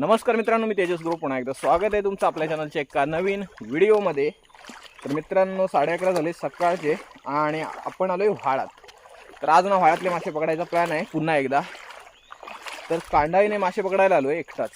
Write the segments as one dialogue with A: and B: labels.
A: नमस्कार मित्रांनो मी तेजस ग्रुप. पुन्हा एकदा स्वागत आहे तुमचं आपल्या चॅनलच्या एका नवीन व्हिडिओमध्ये. तर मित्रांनो साडे अकरा झाले सकाळचे आणि आपण आलो आहे व्हाळात. तर आज ना व्हाळातले मासे पकडायचा प्लॅन आहे पुन्हा एकदा. तर कांडाईने मासे पकडायला आलो आहे एकटाच.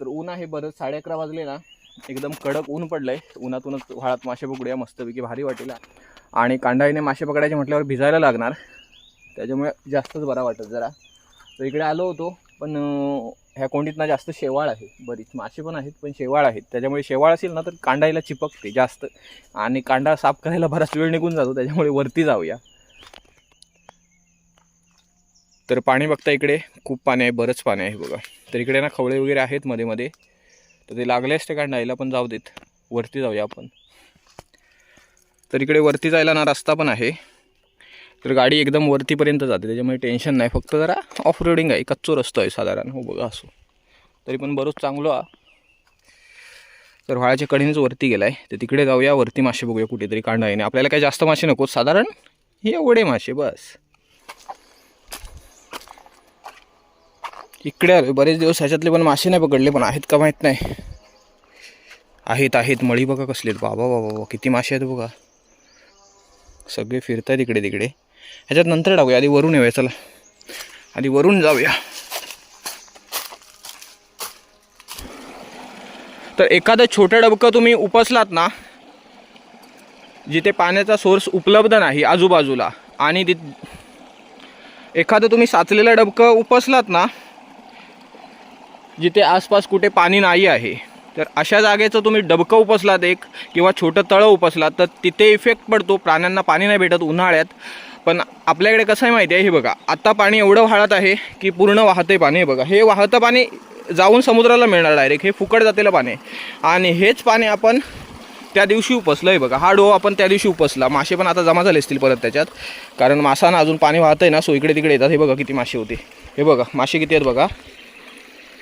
A: तर ऊन आहे बरंच साडे अकरा वाजले ना. एकदम कडक ऊन पडलंय. उन्हातूनच व्हाळात मासे पकडूया मस्तपैकी भारी वाटेल. आणि कांडाईने मासे पकडायचे म्हटल्यावर भिजायला लागणार. त्याच्यामुळे जास्तच बरा वाटत जरा. तर इकडे आलो होतो. पण ह्या कोंडीतना जास्त शेवाळ आहे. बरीच मासे पण आहेत पण शेवाळ आहेत. त्याच्यामुळे शेवाळ असेल ना तर कांडायला चिपकते जास्त. आणि कांडा साफ करायला बराच वेळ निघून जातो त्याच्यामुळे वरती जाऊया. तर पाणी बघता इकडे खूप पाणी आहे बरंच पाणी आहे बघा. तर इकडे ना खवळे वगैरे आहेत मध्ये मध्ये. तर ते लागले असते कांडायला पण जाऊ देत. वरती जाऊया आपण. तर इकडे वरती जायला ना रस्ता पण आहे. तर गाडी एकदम वरतीपर्यंत जाते त्याच्यामुळे टेन्शन नाही. फक्त जरा ऑफ रोडिंग आहे कच्चो रस्तो आहे साधारण. हो बघा असो. तरी पण बरोच चांगलो हा तर व्हाळाच्या कडेनेच वरती गेला आहे तर तिकडे जाऊया वरती मासे बघूया कुठेतरी कांडाईने आपल्याला काही जास्त मासे नको साधारण हे एवढे मासे बस. इकडे आलो बरेच दिवस ह्याच्यातले पण मासे नाही पकडले पण आहेत का माहीत नाही. आहेत आहेत. मळी बघा कसले आहेत. बाबा बाबा बाबा किती मासे आहेत बघा. सगळे फिरतायत इकडे तिकडे ह्याच्यात नंतर टाकूया. आधी वरून येऊया चला. आधी वरून जाऊया. तर एखादं छोटं डबकं तुम्ही उपसलात ना जिथे पाण्याचा सोर्स उपलब्ध नाही आजूबाजूला आणि ति एखादं तुम्ही साचलेलं डबकं उपसलात ना जिथे आसपास कुठे पाणी नाही आहे तर अशा जागेचं तुम्ही डबकं उपसलात एक किंवा छोटं तळं उपसलात तर तिथे इफेक्ट पडतो प्राण्यांना पाणी नाही भेटत उन्हाळ्यात. पण आपल्याकडे कसं आहे माहिती आहे? हे बघा आत्ता पाणी एवढं वाहत आहे की पूर्ण वाहते पाणी हे बघा. हे वाहतं पाणी जाऊन समुद्राला मिळणार डायरेक्ट हे फुकट जातेलं पाणी आणि हेच पाणी आपण त्या दिवशी उपसलं आहे बघा. हा डो आपण त्या दिवशी उपसला. मासे पण आता जमा झाले असतील परत त्याच्यात. कारण मासांना अजून पाणी वाहतंय ना सो इकडे तिकडे येतात. हे बघा किती मासे होते. हे बघा मासे किती आहेत बघा.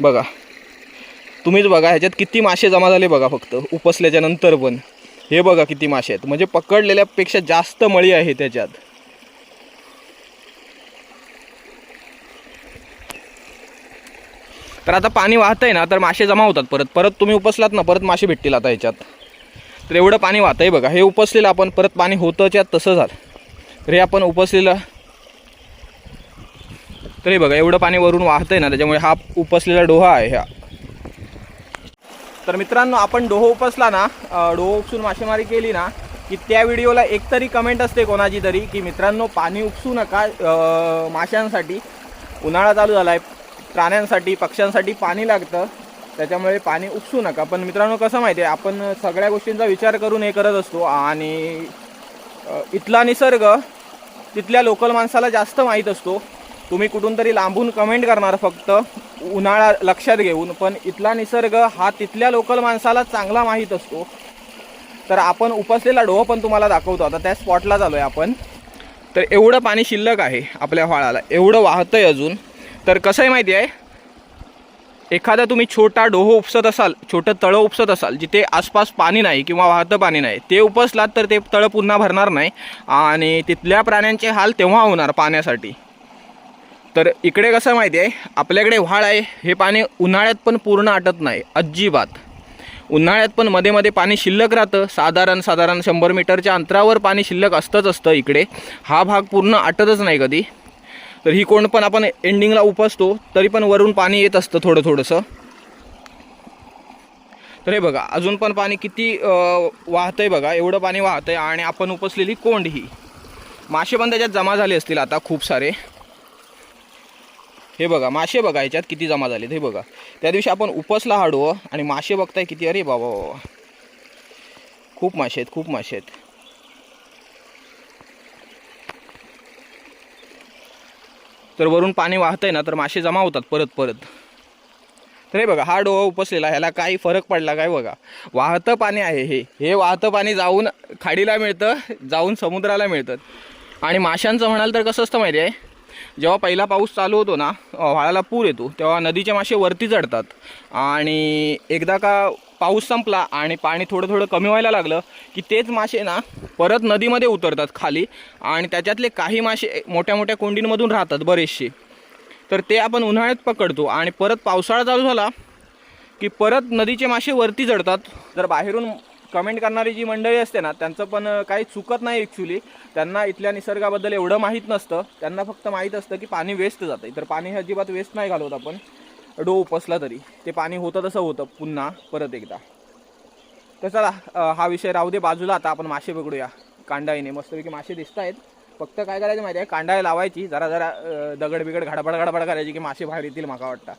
A: बघा. तुम्हीच बघा ह्याच्यात किती मासे जमा झाले बघा फक्त. उपसल्याच्या नंतर पण. हे बघा किती मासे आहेत. म्हणजे पकडलेल्यापेक्षा जास्त मळी आहे त्याच्यात. तर आता पाणी वाहतंय ना तर मासे जमा होतात परत. परत तुम्ही उपसलात ना परत मासे भेटतील आता ह्याच्यात तर एवढं पाणी वाहतंय बघा. हे उपसलेलं आपण परत पाणी होतंच्या तसं झालं. तर हे आपण उपसलेलं तर हे बघा एवढं पाणी वरून वाहतंय ना त्याच्यामुळे हा उपसलेला डोहा आहे हा. तर मित्रांनो आपण डोहो उपसला ना डोहो उपसून मासेमारी केली ना की त्या व्हिडिओला एक तरी कमेंट असते कोणाची तरी की मित्रांनो पाणी उपसू नका माशांसाठी. उन्हाळा चालू झाला आहे प्राण्यांसाठी पक्ष्यांसाठी पाणी लागतं. त्याच्यामुळे पाणी उपसू नका. पण मित्रांनो कसं माहिती आहे आपण सगळ्या गोष्टींचा विचार करून हे करत असतो. आणि इथला निसर्ग तिथल्या लोकल माणसाला जास्त माहीत असतो. तुम्ही कुठून तरी लांबून कमेंट करणार फक्त उन्हाळा लक्षात घेऊन. पण इथला निसर्ग हा तिथल्या लोकल माणसाला चांगला माहीत असतो. तर आपण उपसलेला डोह पण तुम्हाला दाखवतो. आता त्या स्पॉटला चालू आहे आपण. तर एवढं पाणी शिल्लक आहे आपल्या व्हाळाला. एवढं वाहतं आहे अजून. तर कसं आहे माहिती आहे? एखादा तुम्ही छोटा डोहो उपसत असाल छोटं तळं उपसत असाल जिथे आसपास पाणी नाही किंवा वाहतं पाणी नाही ते उपसलात तर ते तळं पुन्हा भरणार नाही आणि तिथल्या प्राण्यांचे हाल तेव्हा होणार पाण्यासाठी. तर इकडे कसं माहिती आहे? आपल्याकडे व्हाळ आहे हे पाणी उन्हाळ्यात पण पूर्ण आटत नाही अजिबात. उन्हाळ्यात पण मध्ये मध्ये पाणी शिल्लक राहतं साधारण साधारण शंभर मीटरच्या अंतरावर पाणी शिल्लक असतंच असतं इकडे. हा भाग पूर्ण आटतच नाही कधी. तर ही कोंड पण आपण एंडिंगला उपसतो तरी पण वरून पाणी येत असतं थोडं थोडंसं. तर हे बघा अजून पण पाणी किती वाहत आहे बघा एवढं पाणी वाहतंय आणि आपण उपसलेली कोंड ही. मासे पण त्याच्यात जमा झाले असतील आता खूप सारे. हे बघा मासे बघा याच्यात किती जमा झालेत हे बघा. त्या दिवशी आपण उपसला हाडू आणि मासे बघताय किती अरे बाबा बाबा. खूप मासे आहेत खूप मासे आहेत. तर वरून पाणी वाहतंय ना तर मासे जमा होतात परत परत. तर हे बघा हा डोहा उपसलेला ह्याला काही फरक पडला काय बघा. वाहतं पाणी आहे हे. हे वाहतं पाणी जाऊन खाडीला मिळतं जाऊन समुद्राला मिळतं. आणि माशांचं म्हणाल तर कसं असतं माहिती आहे? जेव्हा पहिला पाऊस चालू होतो ना व्हाळाला पूर येतो तेव्हा नदीचे मासे वरती चढतात. आणि एकदा का पाऊस संपला आणि पाणी थोडं थोडं कमी व्हायला लागलं की तेच मासे ना परत नदीमध्ये उतरतात खाली आणि त्याच्यातले काही मासे मोठ्या मोठ्या कोंडींमधून राहतात बरेचसे. तर ते आपण उन्हाळ्यात पकडतो आणि परत पावसाळा चालू झाला की परत नदीचे मासे वरती चढतात. तर बाहेरून कमेंट करणारी जी मंडळी असते ना त्यांचं पण काही चुकत नाही ॲक्च्युली त्यांना इथल्या निसर्गाबद्दल एवढं माहीत नसतं. त्यांना फक्त माहीत असतं की पाणी वेस्ट जातं तर पाणी हे अजिबात वेस्ट नाही घालवत आपण. डो उपसला तरी. ते पाणी होतं तसं होतं. पुन्हा परत एकदा. तर चला हा विषय राहू दे बाजूला. आता आपण मासे पकडूया कांडाईने. मस्तपैकी मासे दिसत आहेत फक्त काय करायचं माहिती आहे कांडाय लावायची. जरा जरा दगड बिगड घडबड घडबड करायची की मासे बाहेर येतील माका वाटतं.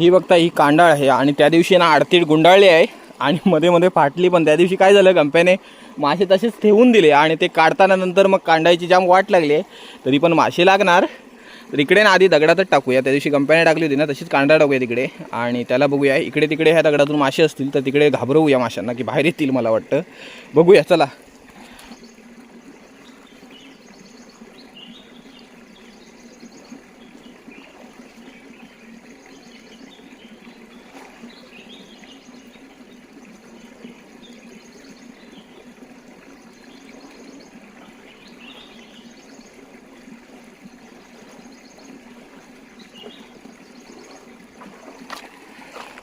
A: ही बघता ही कांडाळ आहे. आणि त्या दिवशी ना आडतीड गुंडाळली आहे. आणि मध्ये मध्ये फाटली. पण त्या दिवशी काय झालं? गंप्याने मासे तसेच ठेवून दिले. आणि ते काढताना नंतर मग कांडायची जाम वाट लागली आहे. तरी पण मासे लागणार. तर इकडे ना आधी दगडातच टाकूया. त्या दिवशी गंप्याने टाकली होती ना तशीच कांडा टाकूया तिकडे. आणि त्याला बघूया. इकडे तिकडे ह्या दगडातून मासे असतील तर तिकडे घाबरवूया माशांना की बाहेर येतील मला वाटतं. बघूया चला.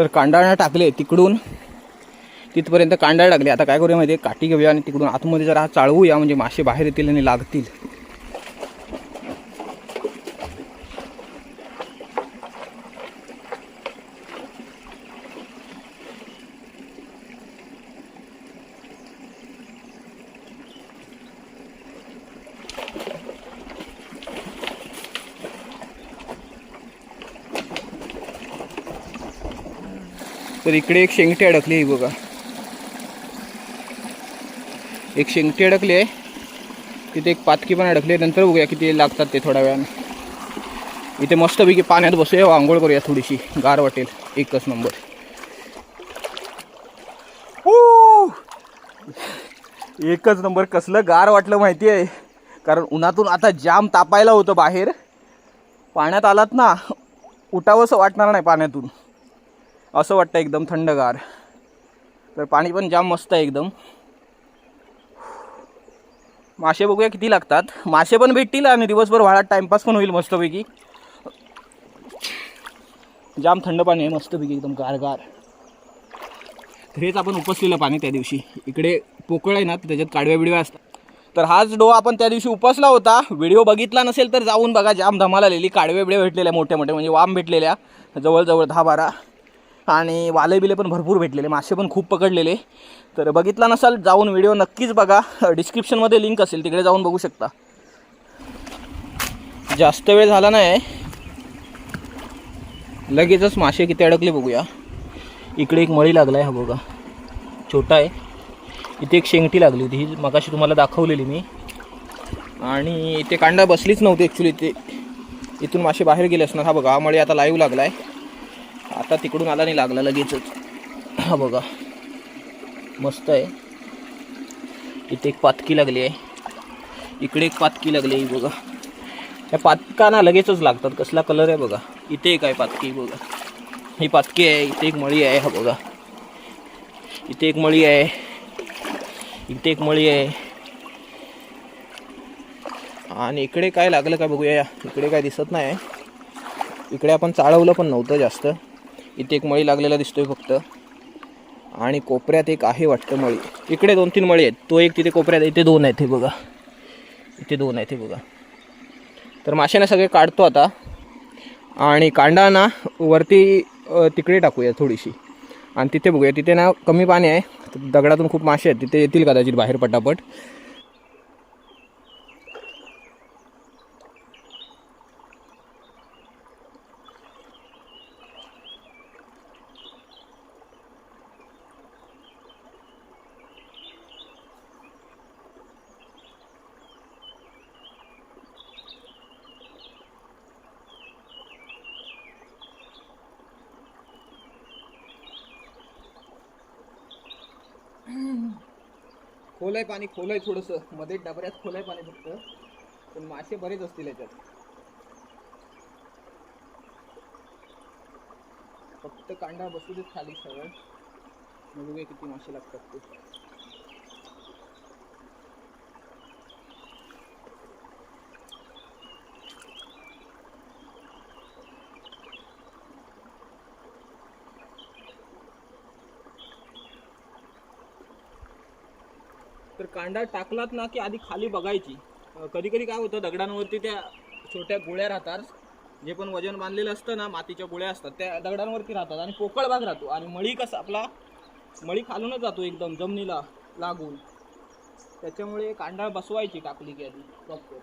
A: तर कांडाळा टाकले तिकडून. तिथपर्यंत कांडाळ टाकले आता काय करूया माहिती आहे काठी घेऊया आणि तिकडून आतमध्ये जरा चाळवूया. म्हणजे मासे बाहेर येतील आणि लागतील. तर इकडे एक शेंगटी अडकली आहे बघा. एक शेंगटी अडकली आहे. तिथे एक पातकी पण अडकली आहे. नंतर बघूया किती लागतात ते थोड्या वेळाने. इथे मस्तपैकी पाण्यात बसूया. हो, आंघोळ करूया थोडीशी. गार वाटेल. एकच नंबर. एकच नंबर. कसलं गार वाटलं माहिती आहे कारण उन्हातून आता जाम तापायला होतं बाहेर. पाण्यात आलात ना उठावंसं वाटणार नाही पाण्यातून. असं वाटतं एकदम थंडगार. तर पाणी पण जाम मस्त आहे एकदम. मासे बघूया किती लागतात. मासे पण भेटतील आणि दिवसभर वाळात टाइमपास पण होईल मस्तपैकी. जाम थंड पाणी आहे मस्तपैकी एकदम गारगार. तर हेच आपण उपसलेलं पाणी त्या दिवशी. इकडे पोकळ आहे ना त्याच्यात काडव्या बिडव्या असतात. तर हाच डोहा आपण त्या दिवशी उपसला होता. व्हिडिओ बघितला नसेल तर जाऊन बघा. जाम धमाल आलेली. काडवे बिडवे भेटलेल्या मोठ्या मोठ्या म्हणजे वाम भेटलेल्या. जवळजवळ दहा बारा. आणि वाले बिले पण भरपूर भेटलेले मासे पण खूप पकडलेले. तर बघितला नसाल जाऊन व्हिडिओ नक्कीच बघा. डिस्क्रिप्शनमध्ये लिंक असेल तिकडे जाऊन बघू शकता. जास्त वेळ झाला नाही लगेचच मासे किती अडकले बघूया. इकडे एक मळी लागला आहे हा बघा. छोटा आहे. इथे एक शेंगटी लागली होती ही मगाशी तुम्हाला दाखवलेली मी. आणि इथे कांडा बसलीच नव्हती ॲक्च्युली ते इथून मासे बाहेर गेले असणार. हा बघा हा मळी आता लाईव्ह लागला आहे आता तिकडून आला नाही लागला लगेचच. हा बघा. मस्त आहे. इथे एक पातकी लागली आहे. इकडे एक पातकी लागली आहे बघा. या पातकांना लगेचच लागतात. कसला कलर आहे बघा. इथे एक आहे पातकी बघा. ही पातकी आहे इथे एक मळी आहे हा बघा. इथे एक मळी आहे. इथे एक मळी आहे. आणि इकडे काय लागलं काय बघूया. इकडे काय दिसत नाही इकडे आपण चाळवलं पण नव्हतं जास्त. इथे एक मळी लागलेला दिसतोय फक्त. आणि कोपऱ्यात एक आहे वाटतं मळी. इकडे दोन तीन मळी आहेत. तो एक तिथे कोपऱ्यात इथे दोन आहेत हे बघा. इथे दोन आहेत हे बघा. तर माशाने सगळे काढतो आता. आणि कांडाना वरती तिकडे टाकूया थोडीशी. आणि तिथे बघूया. तिथे ना कमी पाणी आहे. दगडातून खूप मासे आहेत. तिथे येतील कदाचित बाहेर पटापट. खोल आहे पाणी खोल आहे थोडंसं. मध्ये डबऱ्यात खोल आहे पाणी फक्त. पण मासे बरेच असतील याच्यात. फक्त कांडा बसू देत खाली सगळं बघूया किती मासे लागतात ते. कांदा टाकलात ना की आधी खाली बघायची. कधी कधी काय होतं दगडांवरती त्या छोट्या गोळ्या राहतात. जे पण वजन बांधलेलं असतं ना मातीच्या गोळ्या असतात त्या दगडांवरती राहतात आणि पोकळ भाग राहतो. आणि मळी कसं आपला मळी खालूनच जातो एकदम जमिनीला लागून. त्याच्यामुळे कांदा बसवायची टाकली की आधी प्रॉपर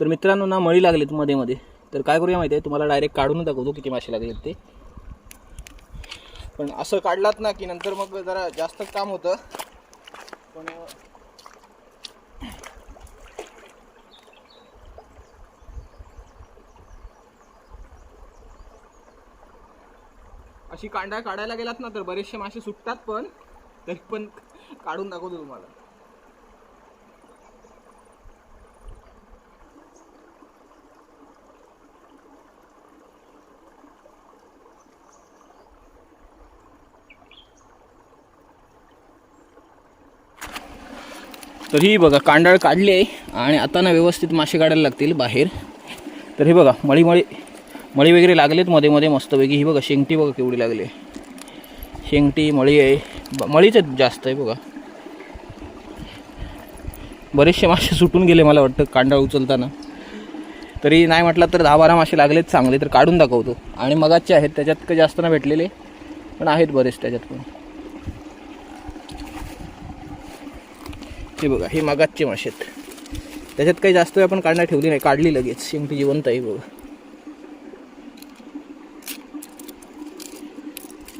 A: तर मित्रांनो ना मळी लागलेत मध्ये मध्ये. तर काय करूया माहिती आहे तुम्हाला डायरेक्ट काढून दाखवतो किती मासे लागलेत ते. पण असं काढलात ना की नंतर मग जरा जास्त काम होतं. पण अशी कांडा काढायला गेलात ना तर बरेचसे मासे सुटतात पण तरी पण काढून दाखवतो तुम्हाला. तर ही बघा कांडाळ काढली आहे आणि आता ना व्यवस्थित मासे काढायला लागतील बाहेर. तर हे बघा मळी मळी मळी वगैरे लागलेत मध्ये मध्ये मस्तपैकी. ही बघा शेंगटी बघा केवढी लागली आहे. शेंगटी मळी आहे. ब- मळीच आहेत जास्त आहे बघा. बरेचसे मासे सुटून गेले मला वाटतं कांडाळ उचलताना. तरी नाही म्हटलं तर दहा बारा मासे लागलेत चांगले तर काढून दाखवतो. आणि मगाचे आहेत त्याच्यात का जास्त ना भेटलेले पण आहेत बरेच त्याच्यात पण. हे बघा हे मागातचे मासे आहेत. त्याच्यात काही जास्त वेळ आपण काढण्यात ठेवली नाही काढली लगेच. शेंगटी जिवंत आहे बघा.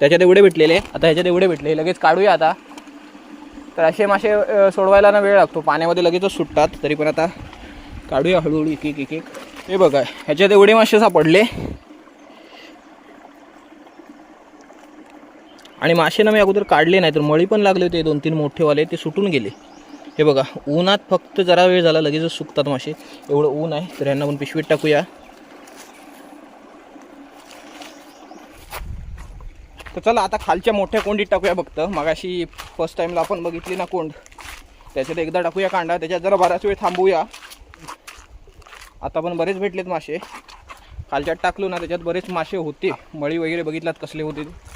A: त्याच्यात एवढे भेटलेले आता ह्याच्यात एवढे भेटले लगेच काढूया आता. तर असे मासे सोडवायला ना वेळ लागतो. पाण्यामध्ये लगेचच सुटतात तरी पण आता काढूया हळूहळू एक एक एक एक. हे बघा ह्याच्यात एवढे मासे सापडले. आणि मासे ना मी अगोदर काढले नाही तर मळी पण लागले होते दोन तीन मोठेवाले ते सुटून गेले. हे बघा उन्हात फक्त जरा वेळ झाला लगेचच सुकतात मासे. एवढं ऊन आहे तर यांना पण पिशवीत टाकूया. तर चला आता खालच्या मोठ्या कोंडीत टाकूया फक्त. मगाशी फर्स्ट टाईमला आपण बघितली ना कोंड. त्याच्यात एकदा टाकूया कांडा त्याच्यात जरा बराच वेळ थांबूया. आता पण बरेच भेटलेत मासे. खालच्यात टाकलो ना त्याच्यात बरेच मासे होते. मळी वगैरे बघितलात कसले होते ते.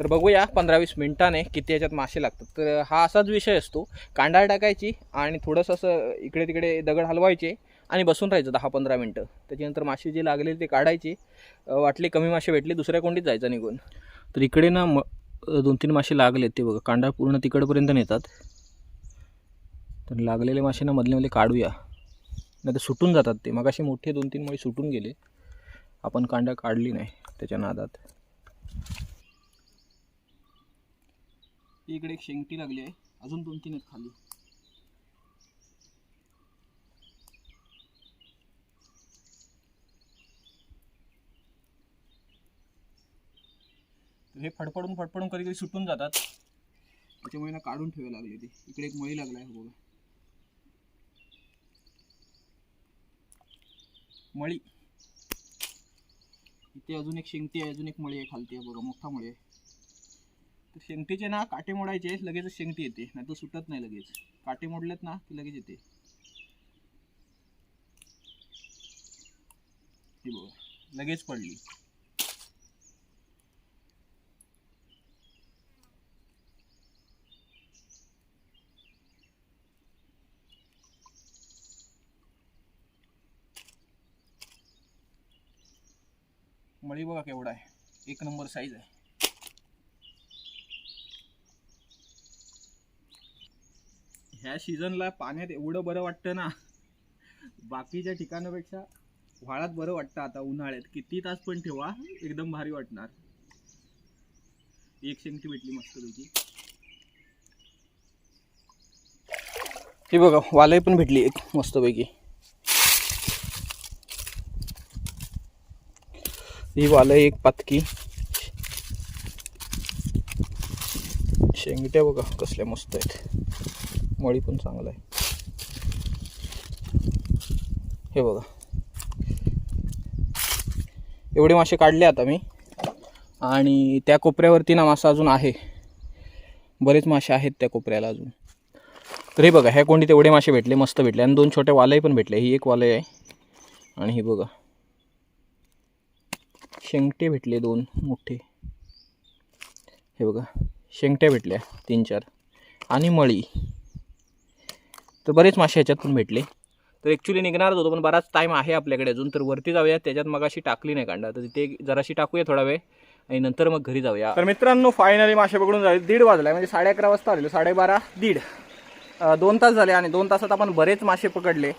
A: तर बघूया पंधरा वीस मिनिटाने किती याच्यात मासे लागतात. तर हा असाच विषय असतो. कांडाळ टाकायची आणि थोडंसं असं इकडे तिकडे दगड हलवायचे आणि बसून राहायचं दहा पंधरा मिनटं. त्याच्यानंतर मासे जे लागले ते काढायचे. वाटले कमी मासे भेटले दुसऱ्या कोंडीत जायचं निघून. तर इकडे ना म दोन तीन मासे लागले ते बघा. कांडाळ पूर्ण तिकडपर्यंत नेतात. तर लागलेले मासे ना मधले मधले काढूया. नाही तर सुटून जातात ते. मग असे मोठे दोन तीन मुळे सुटून गेले. आपण कांडा काढली नाही त्याच्या नादात. इकडे एक शेंगटी लागली आहे. अजून दोन तीन आहेत खाली. तर हे फडफडून फडफडून कधी कधी सुटून जातात. त्याच्यामुळे ना काढून ठेवायला लागले ते इकडे एक मळी लागला आहे बघा. मळी. इथे अजून एक शेंगटी आहे अजून एक मळी आहे खालती आहे बघा. मोठा मळी आहे. तर शेंगटीचे ना काटे मोडायचे लगेच शेंगटी येते. नाही तर सुटत नाही लगेच. काटे मोडलेत ना की लगेच येते. बघा लगेच पडली. मळी बघा केवढा आहे. एक नंबर साईज आहे. ह्या सीझनला पाण्यात एवढं बरं वाटतं ना. बाकीच्या ठिकाणापेक्षा व्हाळात बरं वाटतं आता उन्हाळ्यात. किती तास पण ठेवा एकदम भारी वाटणार. एक शेंगटी भेटली मस्तपैकी हे बघा वालाही पण भेटली एक मस्तपैकी ही वालय एक पातकी. शेंगट्या बघा कसल्या मस्त आहेत. मळी पण चांगला आहे. हे बघा. एवढे मासे काढले आता मी. आणि त्या कोपऱ्यावरती ना मासा अजून आहे. बरेच मासे आहेत त्या कोपऱ्याला अजून. तर हे बघा ह्या कोंडीत एवढे मासे भेटले मस्त भेटले. आणि दोन छोटे वालय पण भेटले. ही एक वालय आहे. आणि हे बघा. शेंगटे भेटले दोन मोठे. हे बघा. शेंगट्या भेटल्या तीन चार. आणि मळी. तर बरेच मासे ह्याच्यात पण भेटले. तर ॲक्च्युली निघणारच होतो पण बराच टाईम आहे आपल्याकडे अजून. तर वरती जाऊया त्याच्यात मग अशी टाकली नाही कांडा तर तिथे जराशी टाकूया थोडा वेळ आणि नंतर मग घरी जाऊया. तर मित्रांनो फायनली मासे पकडून जाऊ दीड वाजला म्हणजे साडे अकरा वाजता आलेलो साडेबारा दीड. दोन तास झाले आणि दोन तासात आपण बरेच मासे पकडले.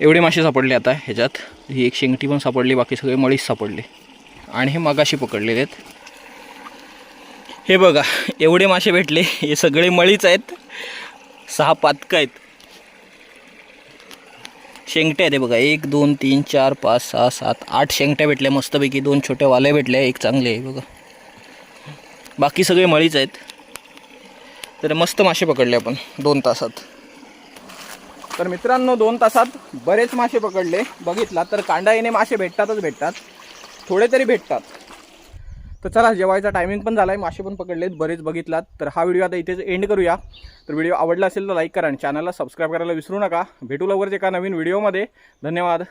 A: एवढे मासे सापडले आता ह्याच्यात. ही एक शेंगटी पण सापडली बाकी सगळे मळीच सापडले. आणि हे मगाशी पकडलेले आहेत. हे बघा एवढे मासे भेटले हे सगळे मळीच आहेत. सहा पातकं आहेत. शेंगट्या आहेत बघा. एक दोन तीन चार पाच सहा सात आठ शेंगट्या भेटल्या मस्तपैकी. दोन छोट्या वाले भेटल्या एक चांगले आहे बघा. बाकी सगळे मळीच आहेत. तर मस्त मासे पकडले आपण. दोन तासात. तर मित्रांनो दोन तासात बरेच मासे पकडले. बघितला तर कांडा येणे मासे भेटतातच भेटतात. थोडे तरी भेटतात. तर चला जेवायचा टायमिंग पण झाला आहे मासे पण पकडलेत बरेच बघितलात. तर हा व्हिडिओ आता इथेच एंड करूया. तर व्हिडिओ आवडला असेल तर लाईक करा आणि चॅनलला सबस्क्राईब करायला विसरू नका. भेटू लवकरच एका नवीन व्हिडिओमध्ये धन्यवाद.